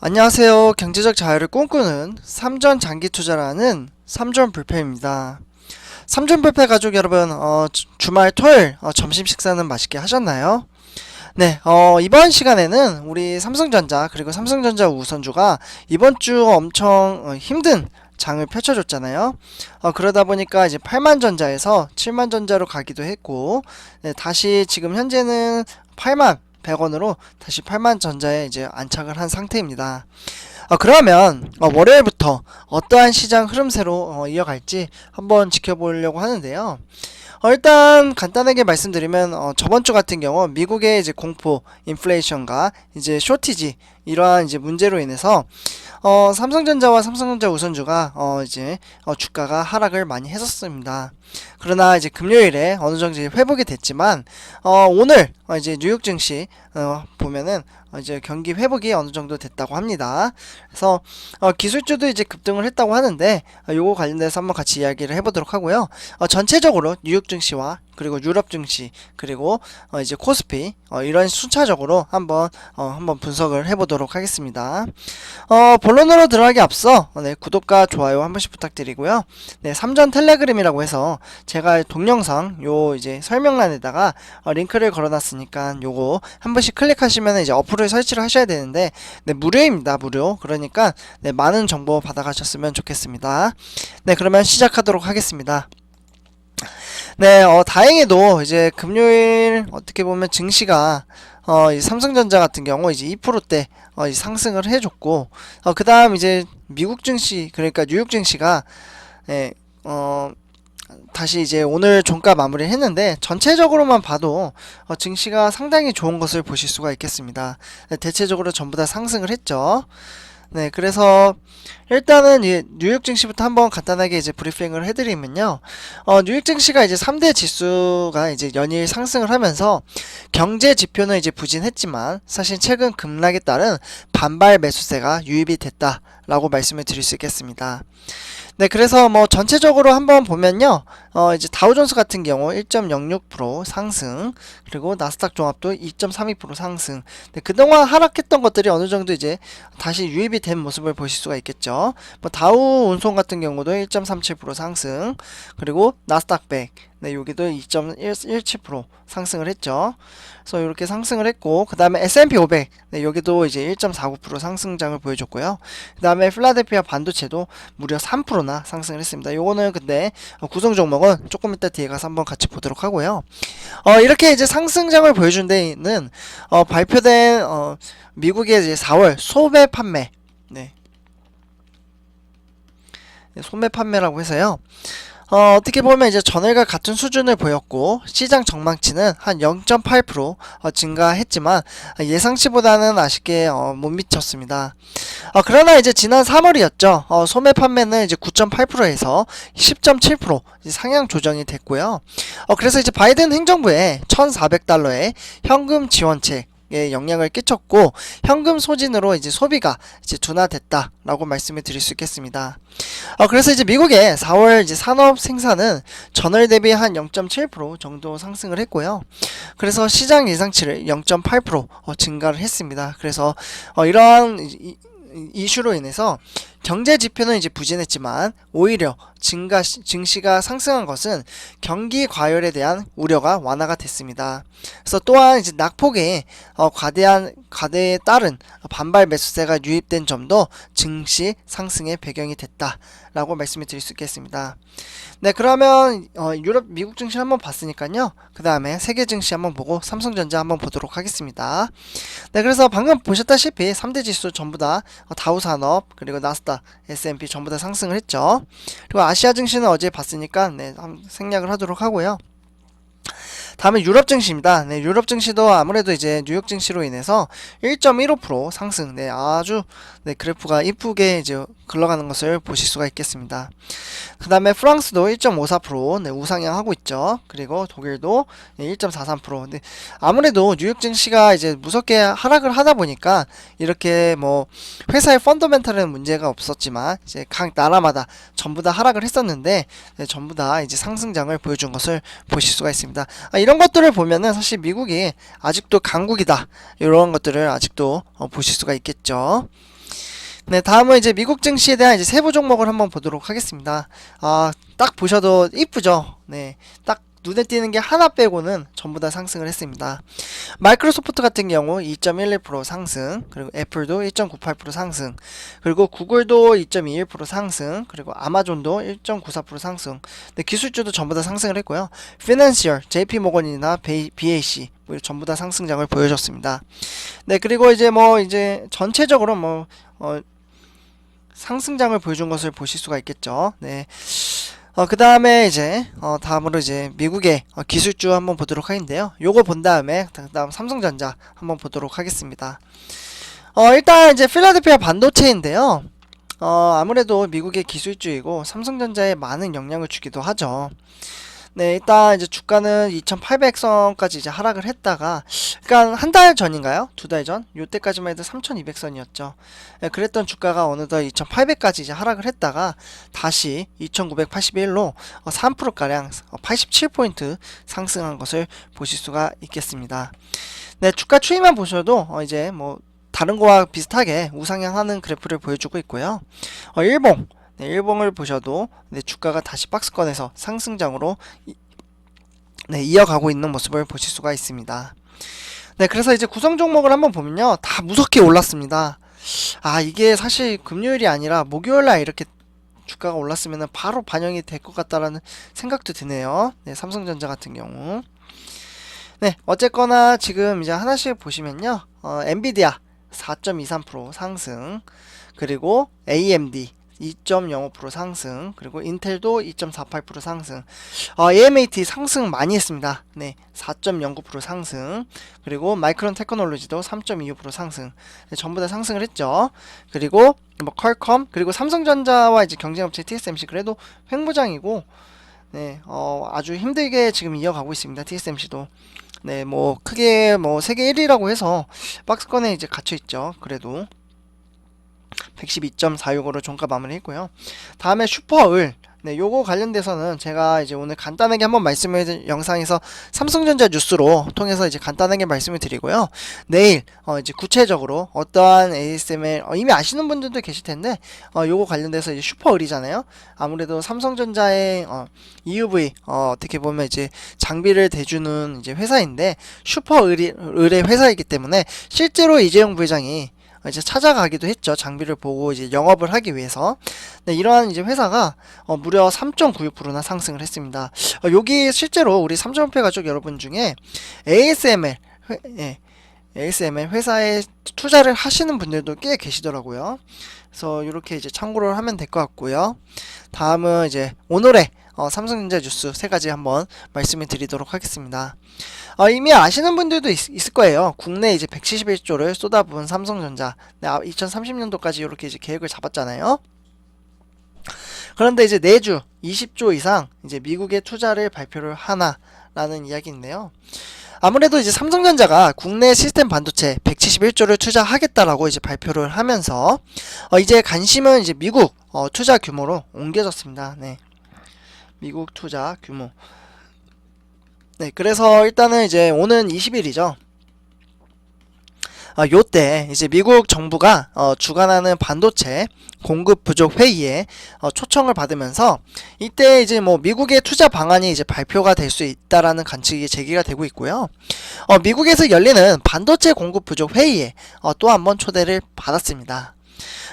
안녕하세요. 경제적 자유를 꿈꾸는 삼전 장기 투자라는 삼전 불패입니다. 삼전 불패 가족 여러분, 어, 주- 주말 토요일 어, 점심 식사는 맛있게 하셨나요? 네, 어, 이번 시간에는 우리 삼성전자 그리고 삼성전자 우선주가 이번 주 엄청 어, 힘든 장을 펼쳐줬잖아요. 어, 그러다 보니까 이제 8만 전자에서 7만 전자로 가기도 했고, 네, 다시 지금 현재는 8만 100원으로 다시 8만 전자에 이제 안착을 한 상태입니다. 어, 그러면 어, 월요일부터 어떠한 시장 흐름세로 어, 이어갈지 한번 지켜보려고 하는데요. 어, 일단 간단하게 말씀드리면 어, 저번 주 같은 경우 미국의 이제 공포, 인플레이션과 이제 쇼티지 이러한 이제 문제로 인해서 어, 삼성전자와 삼성전자 우선주가 어, 이제 어, 주가가 하락을 많이 했었습니다. 그러나 이제 금요일에 어느 정도 회복이 됐지만 어, 오늘 어, 이제 뉴욕 증시 어, 보면은 어, 이제 경기 회복이 어느 정도 됐다고 합니다. 그래서 어, 기술주도 이제 급등을 했다고 하는데 어, 요거 관련돼서 한번 같이 이야기를 해보도록 하고요. 어, 전체적으로 뉴욕 증시와 그리고 유럽 증시 그리고 어, 이제 코스피 어, 이런 순차적으로 한번 어, 한번 분석을 해보도록 하겠습니다. 어, 본론으로 들어가기 앞서 어, 네, 구독과 좋아요 한 번씩 부탁드리고요. 네, 삼전 텔레그램이라고 해서 제가 동영상 요 이제 설명란에다가 어, 링크를 걸어놨으니까 요거 한 번씩 클릭하시면 이제 어플을 설치를 하셔야 되는데 네, 무료입니다 무료 그러니까 네, 많은 정보 받아가셨으면 좋겠습니다. 네, 그러면 시작하도록 하겠습니다. 네, 어, 다행히도 이제 금요일 어떻게 보면 증시가 어, 이 삼성전자 같은 경우 이제 2%대 어, 이 상승을 해줬고, 어, 그 다음 이제 미국 증시, 그러니까 뉴욕 증시가, 예, 어, 다시 이제 오늘 종가 마무리를 했는데, 전체적으로만 봐도, 어, 증시가 상당히 좋은 것을 보실 수가 있겠습니다. 네, 대체적으로 전부 다 상승을 했죠. 네, 그래서 일단은 이 뉴욕 증시부터 한번 간단하게 이제 브리핑을 해드리면요. 어, 뉴욕 증시가 이제 3대 지수가 이제 연일 상승을 하면서 경제 지표는 이제 부진했지만 사실 최근 급락에 따른 반발 매수세가 유입이 됐다라고 말씀을 드릴 수 있겠습니다. 네, 그래서 뭐 전체적으로 한번 보면요. 어, 이제 다우존스 같은 경우 1.06% 상승, 그리고 나스닥 종합도 2.32% 상승. 네, 그동안 하락했던 것들이 어느 정도 이제 다시 유입이 된 모습을 보실 수가 있겠죠. 뭐 다우 운송 같은 경우도 1.37% 상승, 그리고 나스닥 100, 네, 여기도 2.17% 상승을 했죠. 그래서 이렇게 상승을 했고, 그 다음에 S&P 500, 네, 여기도 이제 1.49% 상승장을 보여줬고요. 그 다음에 필라델피아 반도체도 무려 3%나 상승을 했습니다. 요거는 근데 어, 구성 종목은 조금 이따 뒤에 가서 한번 같이 보도록 하고요. 어, 이렇게 이제 상승장을 보여준 데는 어, 발표된 어, 미국의 이제 4월 소매 판매, 네. 네, 소매 판매라고 해서요. 어, 어떻게 보면 이제 전월과 같은 수준을 보였고 시장 전망치는 한 0.8% 어, 증가했지만 어, 예상치보다는 아쉽게 어, 못 미쳤습니다. 어, 그러나 이제 지난 3월이었죠. 어, 소매 판매는 이제 9.8%에서 10.7% 이제 상향 조정이 됐고요. 어, 그래서 이제 바이든 행정부의 1,400달러의 현금 지원책 에 영향을 끼쳤고 현금 소진으로 이제 소비가 이제 둔화됐다라고 말씀을 드릴 수 있겠습니다. 어, 그래서 이제 미국의 4월 이제 산업 생산은 전월 대비 한 0.7% 정도 상승을 했고요. 그래서 시장 예상치를 0.8% 어, 증가를 했습니다. 그래서 어, 이러한 이- 이- 이슈로 인해서 경제 지표는 이제 부진했지만 오히려 증가 시- 증시가 상승한 것은 경기 과열에 대한 우려가 완화가 됐습니다. 그래서 또한 이제 낙폭에 어, 과대한 과대에 따른 반발 매수세가 유입된 점도 증시 상승의 배경이 됐다라고 말씀을 드릴 수 있겠습니다. 네, 그러면 어, 유럽 미국 증시 한번 봤으니까요. 그 다음에 세계 증시 한번 보고 삼성전자 한번 보도록 하겠습니다. 네, 그래서 방금 보셨다시피 3대 지수 전부 다 어, 다우 산업 그리고 나스닥, S&P 전부 다 상승을 했죠. 그리고 아시 아 증시는 어제 봤으니까 네, 생략을 하도록 하고요. 다음은 유럽 증시입니다. 네, 유럽 증시도 아무래도 이제 뉴욕 증시로 인해서 1.15% 상승. 네, 아주 네, 그래프가 이쁘게 이제 흘러가는 것을 보실 수가 있겠습니다. 그 다음에 프랑스도 1.54% 네, 우상향하고 있죠. 그리고 독일도 네, 1.43%. 네, 아무래도 뉴욕 증시가 이제 무섭게 하락을 하다 보니까 이렇게 뭐 회사의 펀더멘탈은 문제가 없었지만 이제 각 나라마다 전부 다 하락을 했었는데 네, 전부 다 이제 상승장을 보여준 것을 보실 수가 있습니다. 아, 이런 것들을 보면은 사실 미국이 아직도 강국이다 이런 것들을 아직도 어, 보실 수가 있겠죠. 네, 다음은 이제 미국 증시에 대한 이제 세부 종목을 한번 보도록 하겠습니다. 아, 딱 보셔도 이쁘죠? 네, 딱 눈에 띄는 게 하나 빼고는 전부 다 상승을 했습니다. 마이크로소프트 같은 경우 2.11% 상승, 그리고 애플도 1.98% 상승, 그리고 구글도 2.21% 상승, 그리고 아마존도 1.94% 상승. 네, 기술주도 전부 다 상승을 했고요. 피낸시얼, JP 모건이나 BAC 뭐 전부 다 상승장을 보여줬습니다. 네, 그리고 이제 뭐 이제 전체적으로 뭐 어, 상승장을 보여준 것을 보실 수가 있겠죠. 네. 어, 그 다음에 이제, 어, 다음으로 이제 미국의 어, 기술주 한번 보도록 하겠는데요. 요거 본 다음에, 그 다음 삼성전자 한번 보도록 하겠습니다. 어, 일단 이제 필라델피아 반도체인데요. 어, 아무래도 미국의 기술주이고 삼성전자에 많은 영향을 주기도 하죠. 네, 일단 이제 주가는 2,800선까지 이제 하락을 했다가, 그러니까 한 달 전인가요? 두 달 전? 요때까지만 해도 3,200선이었죠. 네, 그랬던 주가가 어느덧 2,800까지 이제 하락을 했다가 다시 2,981로 3%가량 87포인트 상승한 것을 보실 수가 있겠습니다. 네, 주가 추이만 보셔도 어, 이제 뭐 다른 거와 비슷하게 우상향하는 그래프를 보여주고 있고요. 어, 일봉 네, 일봉을 보셔도 네, 주가가 다시 박스권에서 상승장으로 이, 네, 이어가고 있는 모습을 보실 수가 있습니다. 네, 그래서 이제 구성 종목을 한번 보면요. 다 무섭게 올랐습니다. 아, 이게 사실 금요일이 아니라 목요일 날 이렇게 주가가 올랐으면 바로 반영이 될 것 같다라는 생각도 드네요. 네, 삼성전자 같은 경우. 네, 어쨌거나 지금 이제 하나씩 보시면요. 어, 엔비디아 4.23% 상승, 그리고 AMD 2.05% 상승 그리고 인텔도 2.48% 상승. 어, AMAT 상승 많이 했습니다. 네 4.09% 상승. 그리고 마이크론 테크놀로지도 3.25% 상승. 네, 전부 다 상승을 했죠. 그리고 뭐 컬컴 그리고 삼성전자와 이제 경쟁업체 TSMC 그래도 횡보장이고 네 어, 아주 힘들게 지금 이어가고 있습니다 TSMC도. 네 뭐 크게 뭐 세계 1위라고 해서 박스권에 이제 갇혀 있죠 그래도 112.46으로 종가 마무리했고요. 다음에 슈퍼을 네, 요거 관련돼서는 제가 이제 오늘 간단하게 한번 말씀을 드린 영상에서 삼성전자 뉴스로 통해서 이제 간단하게 말씀을 드리고요. 내일 어 이제 구체적으로 어떠한 ASML 어 이미 아시는 분들도 계실 텐데 어 요거 관련돼서 이제 슈퍼을이잖아요. 아무래도 삼성전자의 어 EUV 어 어떻게 보면 이제 장비를 대주는 이제 회사인데 슈퍼을이 을의 회사이기 때문에 실제로 이재용 부회장이 이제 찾아가기도 했죠. 장비를 보고 이제 영업을 하기 위해서. 네, 이러한 이제 회사가 어, 무려 3.96%나 상승을 했습니다. 어, 여기 실제로 우리 삼성패 가족 여러분 중에 ASML 회, 예, ASML 회사에 투자를 하시는 분들도 꽤 계시더라고요. 그래서 이렇게 이제 참고를 하면 될 것 같고요. 다음은 이제 오늘의 어, 삼성전자 뉴스 세 가지 한번 말씀을 드리도록 하겠습니다. 어, 이미 아시는 분들도 있, 있을 거예요. 국내 이제 171조를 쏟아부은 삼성전자. 네, 2030년도까지 이렇게 이제 계획을 잡았잖아요. 그런데 이제 내주 20조 이상 이제 미국에 투자를 발표를 하나라는 이야기인데요. 아무래도 이제 삼성전자가 국내 시스템 반도체 171조를 투자하겠다라고 이제 발표를 하면서 어 이제 관심은 이제 미국 어 투자 규모로 옮겨졌습니다. 네. 미국 투자 규모. 네, 그래서 일단은 이제 오는 20일이죠. 아, 요때 이제 미국 정부가 어, 주관하는 반도체 공급 부족 회의에 어, 초청을 받으면서 이때 이제 뭐 미국의 투자 방안이 이제 발표가 될 수 있다라는 관측이 제기가 되고 있고요. 어, 미국에서 열리는 반도체 공급 부족 회의에 어, 또 한번 초대를 받았습니다.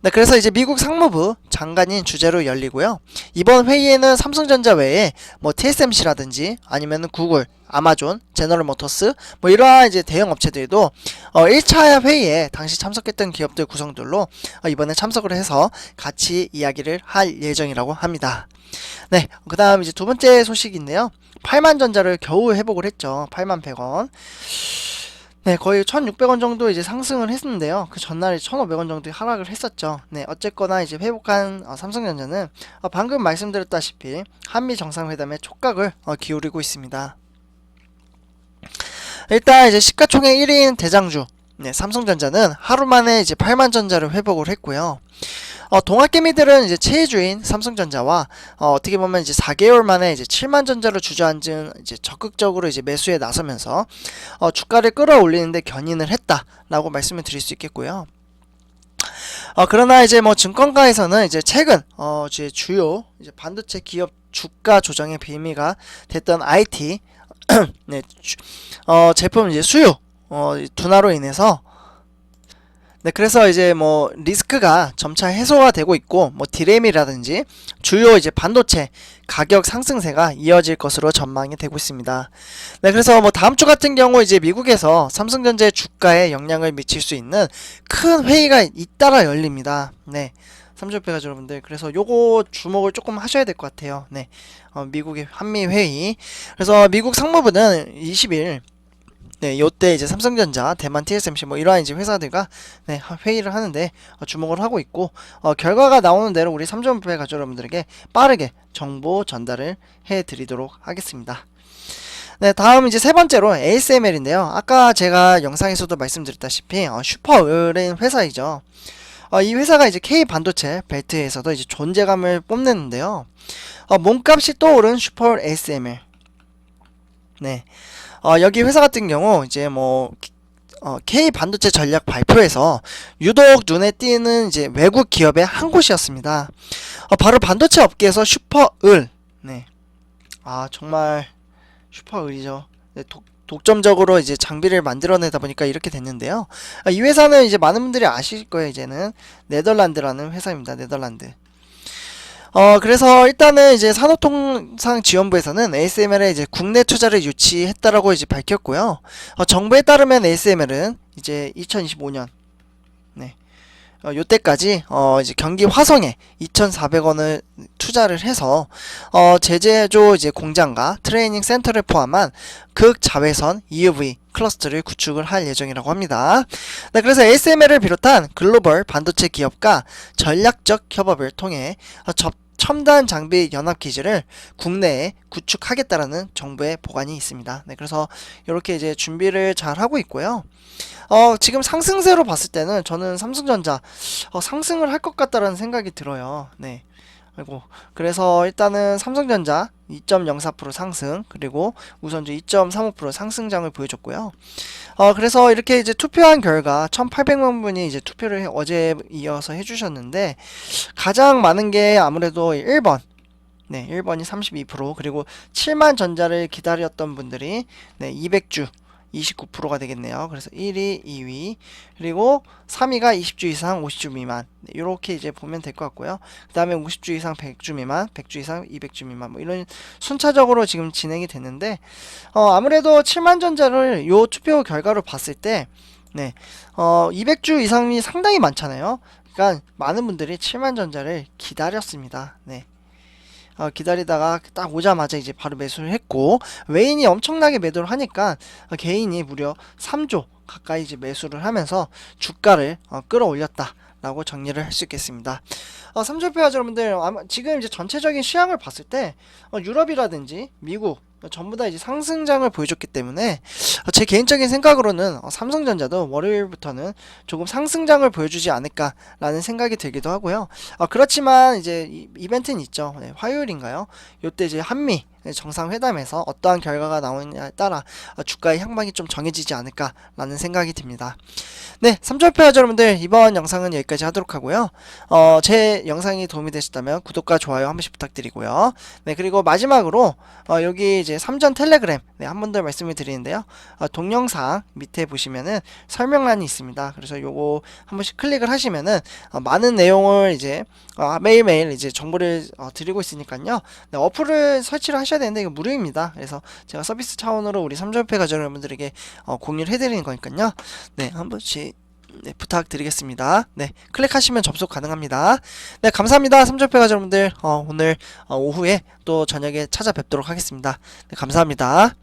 네, 그래서 이제 미국 상무부 장관인 주재로 열리고요. 이번 회의에는 삼성전자 외에 뭐 TSMC라든지 아니면은 구글, 아마존, 제너럴 모터스 뭐 이러한 이제 대형 업체들도 어 1차 회의에 당시 참석했던 기업들 구성들로 어 이번에 참석을 해서 같이 이야기를 할 예정이라고 합니다. 네, 그 다음 이제 두 번째 소식인데요. 8만 전자를 겨우 회복을 했죠. 8만 100원. 네, 거의 1,600원 정도 이제 상승을 했는데요. 그 전날에 1,500원 정도 하락을 했었죠. 네, 어쨌거나 이제 회복한 어, 삼성전자는 어, 방금 말씀드렸다시피 한미 정상회담에 촉각을 어, 기울이고 있습니다. 일단 이제 시가총액 1위인 대장주 네, 삼성전자는 하루 만에 이제 8만 전자를 회복을 했고요. 어, 동학개미들은 이제 최주인 삼성전자와 어, 어떻게 보면 이제 4개월 만에 이제 7만 전자를 주저앉은 이제 적극적으로 이제 매수에 나서면서 어, 주가를 끌어올리는데 견인을 했다라고 말씀을 드릴 수 있겠고요. 어, 그러나 이제 뭐 증권가에서는 이제 최근 어, 이제 주요 이제 반도체 기업 주가 조정의 빌미가 됐던 IT 네, 주- 어, 제품 이제 수요 어, 이 둔화로 인해서 네, 그래서 이제 뭐 리스크가 점차 해소가 되고 있고 뭐 디램이라든지 주요 이제 반도체 가격 상승세가 이어질 것으로 전망이 되고 있습니다. 네, 그래서 뭐 다음 주 같은 경우 이제 미국에서 삼성전자의 주가에 영향을 미칠 수 있는 큰 회의가 잇따라 열립니다. 네. 삼조배가 여러분들 그래서 요거 주목을 조금 하셔야 될 것 같아요. 네, 어, 미국의 한미 회의. 그래서 미국 상무부는 20일 네, 요때 이제 삼성전자, 대만 TSMC 뭐 이러한 이제 회사들과 네, 하- 회의를 하는데 어, 주목을 하고 있고 어, 결과가 나오는 대로 우리 삼전부의 가족 여러분들에게 빠르게 정보 전달을 해 드리도록 하겠습니다. 네, 다음 이제 세 번째로 ASML인데요. 아까 제가 영상에서도 말씀드렸다시피 어, 슈퍼 의뢰인 회사이죠. 어, 이 회사가 이제 K 반도체 벨트에서도 이제 존재감을 뽐냈는데요. 어, 몸값이 또 오른 슈퍼 ASML. 네. 어, 여기 회사 같은 경우 이제 뭐 어, K 반도체 전략 발표에서 유독 눈에 띄는 이제 외국 기업의 한 곳이었습니다. 어, 바로 반도체 업계에서 슈퍼을 네. 아 정말 슈퍼을이죠. 네, 독, 독점적으로 이제 장비를 만들어내다 보니까 이렇게 됐는데요. 아, 이 회사는 이제 많은 분들이 아실 거예요. 이제는 네덜란드라는 회사입니다. 네덜란드. 어, 그래서 일단은 이제 산업통상 지원부에서는 ASML에 이제 국내 투자를 유치했다라고 이제 밝혔고요. 어, 정부에 따르면 ASML은 이제 2025년, 네. 어, 요때까지, 어, 이제 경기 화성에 2,400원을 투자를 해서, 어, 제재조 이제 공장과 트레이닝 센터를 포함한 극자외선 EUV 클러스터를 구축을 할 예정이라고 합니다. 네, 그래서 ASML을 비롯한 글로벌 반도체 기업과 전략적 협업을 통해 어, 접, 첨단 장비 연합 기지를 국내에 구축하겠다라는 정부의 보관이 있습니다. 네, 그래서 이렇게 이제 준비를 잘 하고 있고요. 어, 지금 상승세로 봤을 때는 저는 삼성전자 어, 상승을 할 것 같다라는 생각이 들어요. 네. 아이고. 그래서 일단은 삼성전자 2.04% 상승, 그리고 우선주 2.35% 상승장을 보여줬고요. 어, 그래서 이렇게 이제 투표한 결과 1,800만 분이 이제 투표를 해- 어제 이어서 해주셨는데, 가장 많은 게 아무래도 1번. 네, 1번이 32%, 그리고 7만 전자를 기다렸던 분들이, 네, 200주. 29%가 되겠네요. 그래서 1위, 2위, 그리고 3위가 20주 이상, 50주 미만. 네, 이렇게 이제 보면 될 것 같고요. 그 다음에 50주 이상, 100주 미만, 100주 이상, 200주 미만, 뭐 이런 순차적으로 지금 진행이 됐는데, 어, 아무래도 7만 전자를 요 투표 결과로 봤을 때, 네, 어, 200주 이상이 상당히 많잖아요. 그러니까 많은 분들이 7만 전자를 기다렸습니다. 네. 어, 기다리다가 딱 오자마자 이제 바로 매수를 했고 외인이 엄청나게 매도를 하니까 어, 개인이 무려 3조 가까이 이제 매수를 하면서 주가를 어, 끌어올렸다. 라고 정리를 할 수 있겠습니다. 어, 삼조표 여러분들 아마 지금 이제 전체적인 시황을 봤을 때 어, 유럽이라든지 미국 어, 전부 다 이제 상승장을 보여줬기 때문에 어, 제 개인적인 생각으로는 어, 삼성전자도 월요일부터는 조금 상승장을 보여주지 않을까라는 생각이 들기도 하고요. 어, 그렇지만 이제 이, 이벤트는 있죠. 네, 화요일인가요? 요때 이제 한미 정상회담에서 어떠한 결과가 나오느냐에 따라 어, 주가의 향방이 좀 정해지지 않을까라는 생각이 듭니다. 네, 삼촌표 여러분들 이번 영상은 여기까지 하도록 하고요. 어, 제 영상이 도움이 되셨다면 구독과 좋아요 한 번씩 부탁드리고요. 네, 그리고 마지막으로 어, 여기 이제 삼전 텔레그램 네, 한 번 더 말씀을 드리는데요. 어, 동영상 밑에 보시면은 설명란이 있습니다. 그래서 요거 한 번씩 클릭을 하시면은 어, 많은 내용을 이제 어, 매일매일 이제 정보를 어, 드리고 있으니까요. 네, 어플을 설치를 하셔야 되는데 이거 무료입니다. 그래서 제가 서비스 차원으로 우리 삼전패 가족 여러분들에게 어, 공유를 해드리는 거니까요. 네, 한 번씩 네, 부탁드리겠습니다. 네, 클릭하시면 접속 가능합니다. 네, 감사합니다. 삼전패 가족 여러분들 어, 오늘 어, 오후에 또 저녁에 찾아뵙도록 하겠습니다. 네, 감사합니다.